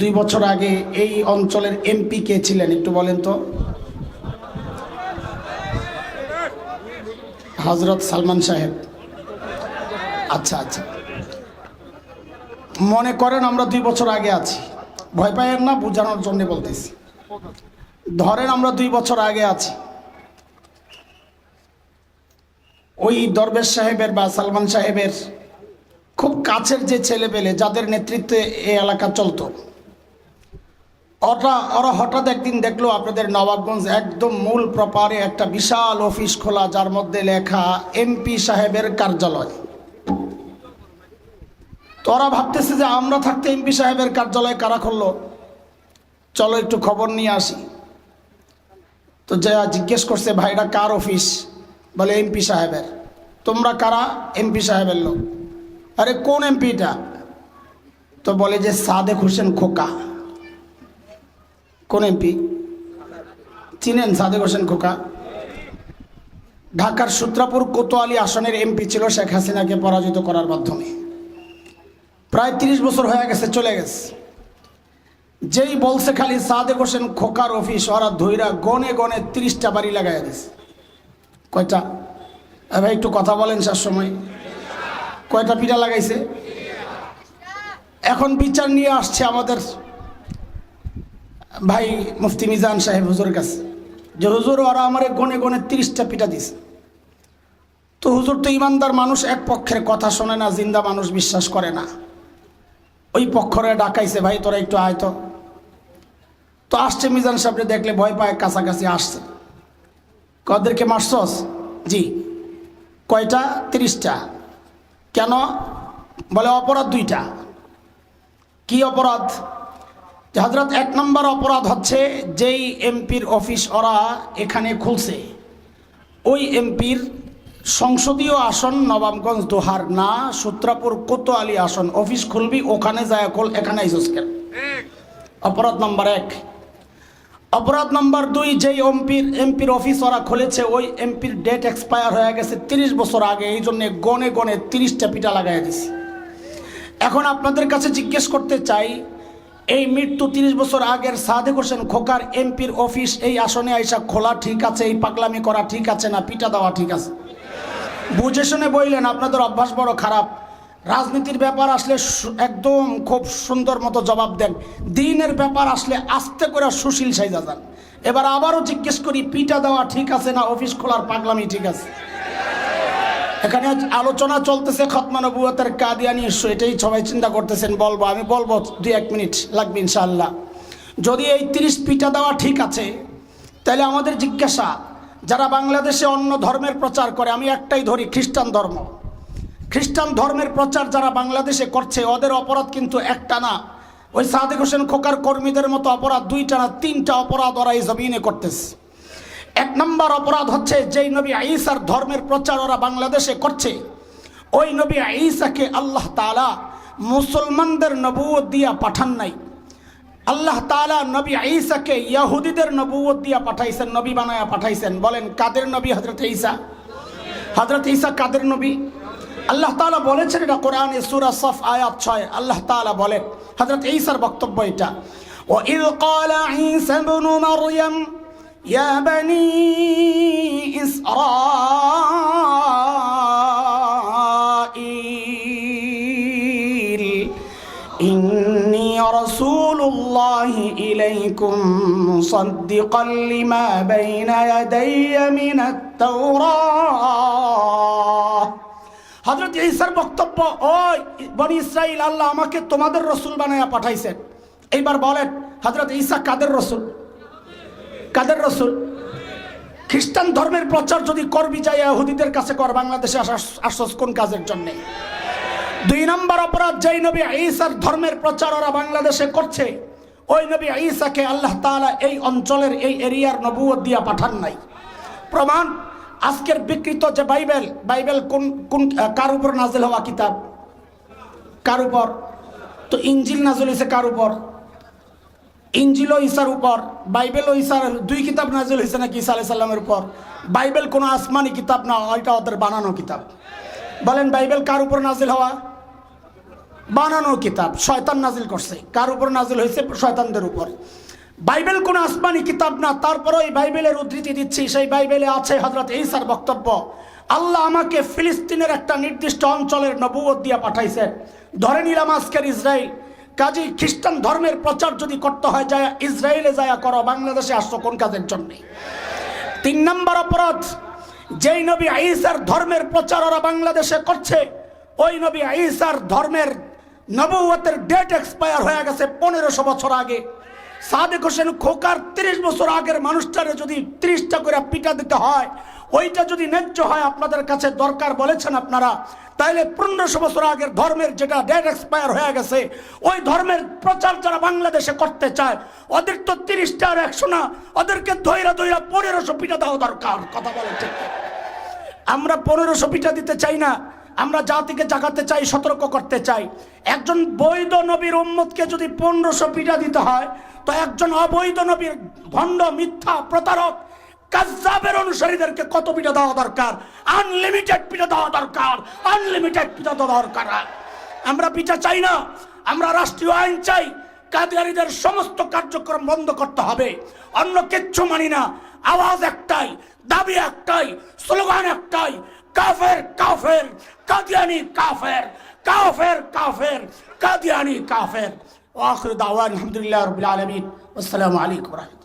দুই বছর আগে এই অঞ্চলের এমপি কে ছিলেন? একটু বলেন তো। হজরত সালমান সাহেব। আচ্ছা আচ্ছা। মনে করেন আমরা দুই বছর আগে আছি। ভয় পাইয়েন না, বোঝানোর জন্য বলতেছি। ধরেন আমরা দুই বছর আগে আছি। ওই দরবেশ সাহেবের বা সালমান সাহেবের খুব কাছের যে ছেলে পেলে যাদের নেতৃত্বে এই এলাকা চলতো ওরা ওরা হঠাৎ একদিন দেখল আপনাদের নবাবগঞ্জ একদম মূল প্রপারে একটা বিশাল অফিস খোলা, যার মধ্যে লেখা এমপি সাহেবের কার্যালয়। তোরা ভাবতেছে যে আমরা থাকতে এমপি সাহেবের কার্যালয় কারা খুললো? চলো একটু খবর নিয়ে আসি। তো যা জিজ্ঞেস করছে, ভাইরা কার অফিস? বলে, এমপি সাহেবের। তোমরা কারা? এমপি সাহেবের লোক। আরে, কোন এমপিটা তো বলে যে, সাদেক হোসেন খোকা। কোন এমপি? চিনেন সাদেক হোসেন খোকা। ঢাকার সূত্রাপুর কোতোয়ালি আসনের এমপি ছিল শেখ হাসিনাকে পরাজিত করার মাধ্যমে। প্রায় তিরিশ বছর হয়ে গেছে, চলে গেছে। যেই বলছে খালি সাদেক হোসেন খোকার অফিস, ওরা ধৈরা গনে গনে তিরিশটা বাড়ি লাগাই দিছে। কয়টা? ভাই, একটু কথা বলেন স্যার সময়। কয়টা পিঠা লাগাইছে? এখন বিচার নিয়ে আসছে আমাদের ভাই মুফতি মিজান সাহেব হুজুরের কাছে, যে হুজুর ওরা আমারে গনে গনে তিরিশটা পিঠা দিছে। তো হুজুর তো ইমানদার মানুষ, এক পক্ষের কথা শোনে না, জিন্দা মানুষ বিশ্বাস করে না। ওই পক্ষরে ডাকাইছে, ভাই তোরা একটু আয় তো। তো আসছে মিজান সাহেবরে দেখলে ভয় পায়, কাছাকাছি আসছে। কদেরকে মারছস? জি। কয়টা? তিরিশটা। কেন? বলে, অপরাধ দুইটা। কি অপরাধ? হজরত এক নম্বর অপরাধ হচ্ছে যেই এমপির অফিস ওরা এখানে খুলছে। ওই এমপির সংসদীয় আসন নবাবগঞ্জ দোহার না, সূত্রাপুর কোতোয়ালি আসন। অফিস খুলবি, ওখানে যায় খোল এখানে আইসস কেন? অপরাধ নম্বর এক। অপরাধ নম্বর দুই, যেই এমপির এমপির অফিস ওরা খুলেছে, ওই এমপির ডেট এক্সপায়ার হয়ে গেছে তিরিশ বছর আগে, এই জন্যে গনে গনে তিরিশটা পিঠা লাগাই দিছে। এখন আপনাদের কাছে জিজ্ঞেস করতে চাই এই মৃত্যু তিরিশ বছর আগের সাদেক হোসেন খোকার এমপির অফিস, এই আসনে আইসা খোলা ঠিক আছে, এই পাগলামি করা ঠিক আছে না পিঠা দেওয়া ঠিক আছে? বুঝে শুনে বইলেন, আপনাদের অভ্যাস বড় খারাপ। রাজনীতির ব্যাপার আসলে একদম খুব সুন্দর মতো জবাব দেন। দিনের ব্যাপার আসলে আস্তে করে সুশীল সাইজা যান এবার আবারও জিজ্ঞেস করি পিঠা দেওয়া ঠিক আছে না, অফিস খোলার পাগলামি ঠিক আছে? এখানে আলোচনা চলতেছে খতমানবুয়তের কাদিয়ানি ইস্যু এটাই সবাই চিন্তা করতেছেন, বলব, আমি বলব দুই এক মিনিট লাগবে ইনশাআল্লাহ। যদি এই তিরিশ পিঠা দেওয়া ঠিক আছে, তাহলে আমাদের জিজ্ঞাসা, যারা বাংলাদেশে অন্য ধর্মের প্রচার করে, আমি একটাই ধরি, খ্রিস্টান ধর্ম। খ্রিস্টান ধর্মের প্রচার যারা বাংলাদেশে করছে, ওদের অপরাধ কিন্তু একটা না। ওই সাদেক হোসেন খোকার কর্মীদের মতো অপরাধ, দুইটা না, তিনটা অপরাধ ওরা এই জমিনে করতেছে। এক নম্বর অপরাধ হচ্ছে যেই নবী আইসার ধর্মের প্রচার ওরা বাংলাদেশে করছে ওই নবী আইসাকে আল্লাহ তাআলা মুসলমানদের নবুয়ত দিয়া পাঠান নাই আল্লাহ তাআলা নবী আইসাকে ইয়াহুদিদের নবুয়ত দিয়া পাঠাইছেন নবী বানায়া পাঠাইছেন বলেন কাদের নবী হজরত ঈসা হজরত ঈসা কাদের নবী আল্লাহ তাআলা বলেছেন এটা কোরআনে সূরা সফ আয়াত ছয় আল্লাহ তাআলা বলেন হজরত ঈসার বক্তব্য এটা وإذ قال عيسى ابن مريم يا بني إسرائيل إني رسول الله إليكم مصدقا لما بين يدي من التوراة হজরত ঈসার বক্তব্য ওই বনি ইসরাইল আল্লাহ আমাকে তোমাদের রসুল বানায়া পাঠাইছেন এইবার বলেন হজরত ঈসা কাদের রসুল কাদের রসুল? খ্রিস্টান ধর্মের প্রচার যদি করবি যাই ইহুদিদের কাছে কর, বাংলাদেশে আসস কোন কাজের জন্যে? দুই নম্বর অপরাধ, যেই নবী ঈসার ধর্মের প্রচার ওরা বাংলাদেশে করছে, ওই নবী ঈসাকে আল্লাহ তাআলা এই অঞ্চলের এই এরিয়ার নবুয়ত দিয়া পাঠান নাই। প্রমাণ, আজকের বিকৃত যে বাইবেল বাইবেল কোন কোন কার উপর নাজিল হওয়া কিতাব? কার উপর? তো ইঞ্জিল নাজিল হয়েছে কার উপর? ইঞ্জিল ঈসার উপর বাইবেল ও ঈসার দুই কিতাব নাজিল হয়েছে নাকি ঈসা আলাইহিস সালামের উপর। বাইবেল কোনো আসমানি কিতাব না, ওইটা ওদের বানানো কিতাব। বলেন, বাইবেল কার উপর নাজিল হওয়া? বানানো কিতাব, শয়তান নাজিল করছে। কার উপর নাজিল হয়েছে শয়তানদের উপর। বাইবেল কোনো আসমানি কিতাব না তারপরে এই বাইবেলের উদ্ধৃতি দিচ্ছি। সেই বাইবেলে আছে হজরত ঈসার বক্তব্য। আল্লাহ আমাকে ফিলিস্তিনের একটা নির্দিষ্ট অঞ্চলের নবুয়ত দিয়া পাঠাইছেন। ধরে নিলাম আজকের ইসরায়েল কাজী খ্রিস্টান ধর্মের প্রচার যদি করতে হয়, যায় ইসরায়েলে যায়, করো, বাংলাদেশে আসছো, কোন কাজের জন্যে? তিন নম্বর অপরাধ, যেই নবী আইসার ধর্মের প্রচার ওরা বাংলাদেশে করছে, ওই নবী আইসার ধর্মের নবুয়তের ডেট এক্সপায়ার হয়ে গেছে পনেরোশো বছর আগে। সাদেক হোসেন খোকার তিরিশ বছর আগের মানুষটারে যদি তিরিশটা করে পিটা দিতে হয় ওইটা যদি ন্যায্য হয় আপনাদের কাছে দরকার বলেছেন আপনারা, তাইলে পনেরোশো বছর আগের ধর্মের যেটা ডেট এক্সপায়ার হয়ে গেছে, ওই ধর্মের প্রচার যারা বাংলাদেশে করতে চায়, ওদের তো তিরিশটা আর একশো না, ওদেরকে ধৈরা ধৈরা পনেরোশো পিঠা দেওয়া দরকার, কথা বলে আমরা পনেরোশো পিঠা দিতে চাই না, আমরা জাতিকে জাগাতে চাই, সতর্ক করতে চাই। একজন বৈধ নবীর উম্মতকে যদি পনেরোশো পিঠা দিতে হয়, তো একজন অবৈধ নবীর ভণ্ড, মিথ্যা, প্রতারক কাজাবের অনুসারীদেরকে কত পিঠা দেওয়া দরকার? আনলিমিটেড পিঠা দেওয়া দরকার। আনলিমিটেড পিঠা দেওয়া দরকার। আমরা পিঠা চাই না, আমরা রাষ্ট্রীয় আইন চাই। কাদিয়ারিদের সমস্ত কার্যক্রম বন্ধ করতে হবে। অন্য কিচ্ছু মানি না। আওয়াজ একটাই, দাবি একটাই, স্লোগান একটাই, কাফের কাফের, কাদিয়ানি, কাফের কাফের কাফের, কাদিয়ানি, কাফের। ওয়াখির দাওয়ান আলহামদুলিল্লাহ রাব্বিল আলামিন। আসসালামু আলাইকুম রাহমাতুল্লাহ।